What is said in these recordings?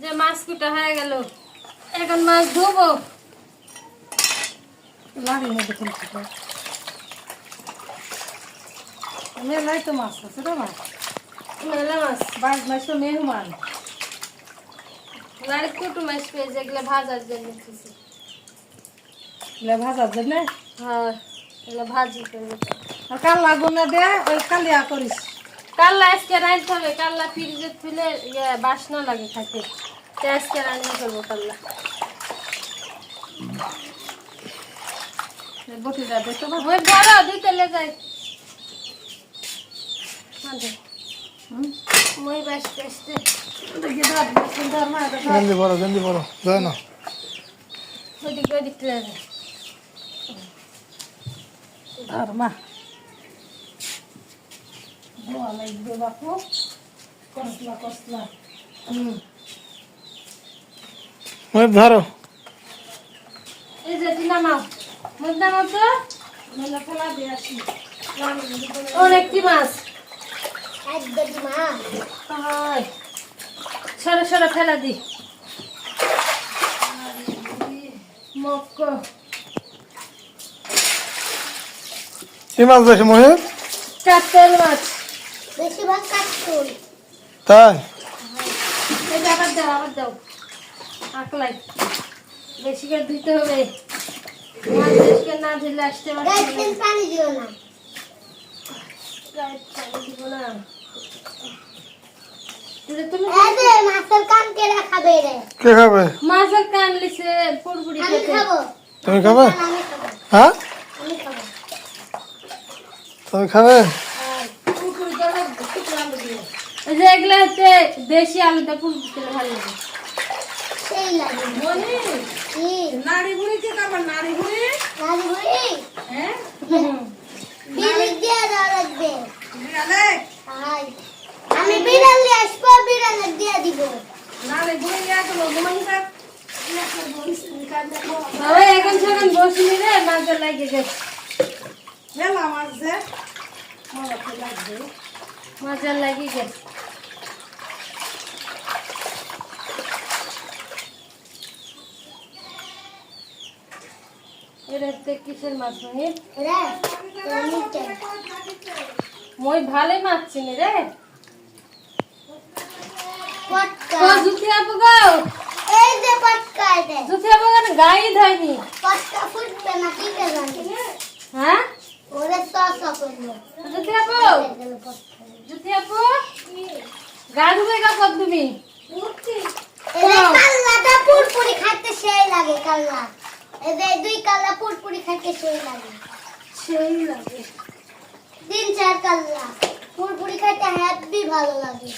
যে মাছ কুটা হয়ে গেল। এখন মাছ ধোবো। খুলছি তো মেলাই তো মাছ আছে রে মাছ মেলা মাছ। বাইশ মাস তো মেহমান কুটু মাছ পেয়েছে এগুলো ভাজার জন্য ভাজার জন্য? হ্যাঁ। এগুলো ভাজি করবে আর কাল লাগবো না দে ওই কালিয়া করিস। কাল্লা আজকে রাঁধতে হবে কাল্লা ফ্রিজে খুলে ইয়ে বাসনা লাগে খাইতে তো আজকে রান্না করব কাল্লা। বটিটা দেখতে পাবো বড় দুই তেলে যাই। মই বাসতে। আসতে মা বড় গেন্দি বড় যায় না। যাবে আর মা ধোয়া লাগবে বাপু কসলা কসলা। হুম। ধরো। এই যে তুই নামাও। মুখ নামাও মেলা ফেলা দিয়ে আসি। অনেকটি মাছ? একদম মা সরে সরে ফেলা দি। মক্ক। কি মাছ দেখে মহিত কাতল মাছ। বেশিরভাগ কাটতুন তাই? এই যে আবার দাও আবার দাও। আকলাই বেশি করে দিতে হবে। মাছ বেশি করে না দিলে আসতে পারছি পানি দিও না। দিব না। তুমি কে খাবে রে? কে খাবে? মাছের কান লিছে পুরপুরি আমি খেতে। খাব। তুমি খাবে। হ্যাঁ? তুমি খাবে? এগুলো হচ্ছে দেশি আলুটা ভালো লাগে। সেই লাগে। কি? নাড়ি কি নাড়ি হ্যাঁ? বিড়ি দিয়ে দেওয়া লাগবে। বিড়ালে হাই আমি বিড়াল নিয়ে আসব বিড়াল দিয়ে দিব। নাড়ি ঘুমাই থাক। বাবা এখন সেখান বসিনি রে মাছের লাগে গেছে মেলা মাছ লাগবে লাগে গেছে এটা কিসের মাছ মহির মই ভালোই মাছ চিনি রে পটকা ও জুতি আপু গো এই যে পটকা গাই ধয়নি পটকা ফুটবে না কি কে জানে হ্যাঁ ওরে সস করল জুতি আপু গেল পটকা আপু? গা ধুবে গা কর তুমি? কাল্লাটা পুরপুরি খাইতে সেই লাগে কাল্লা। এই দুই কাল্লা পুরপুরি খাইতে সেই লাগে। সেই লাগে। তিন চার কাল্লা। পুরপুরি খাইতে হ্যাপি ভালো লাগে।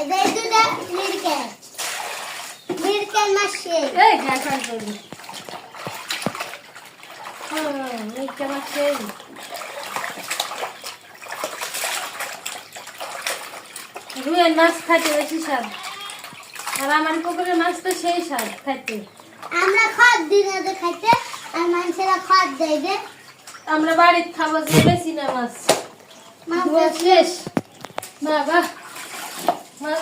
এই দুটা মিরকেল মিরকেল মাছ সেই। এই গা খান করবি। হ্যাঁ মিথ্যা মাছ সেই। রুয়ের মাছ খাইতে বেশি স্বাদ। আর আমার পুকুরের মাছ তো সেই স্বাদ খাইতে। আমরা খদ না তো খাইতে আর মানুষেরা খদ দেয় যে। আমরা বাড়ির খাব যে বেশি না মাছ মাছ শেষ। বাবা মাছ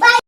বাই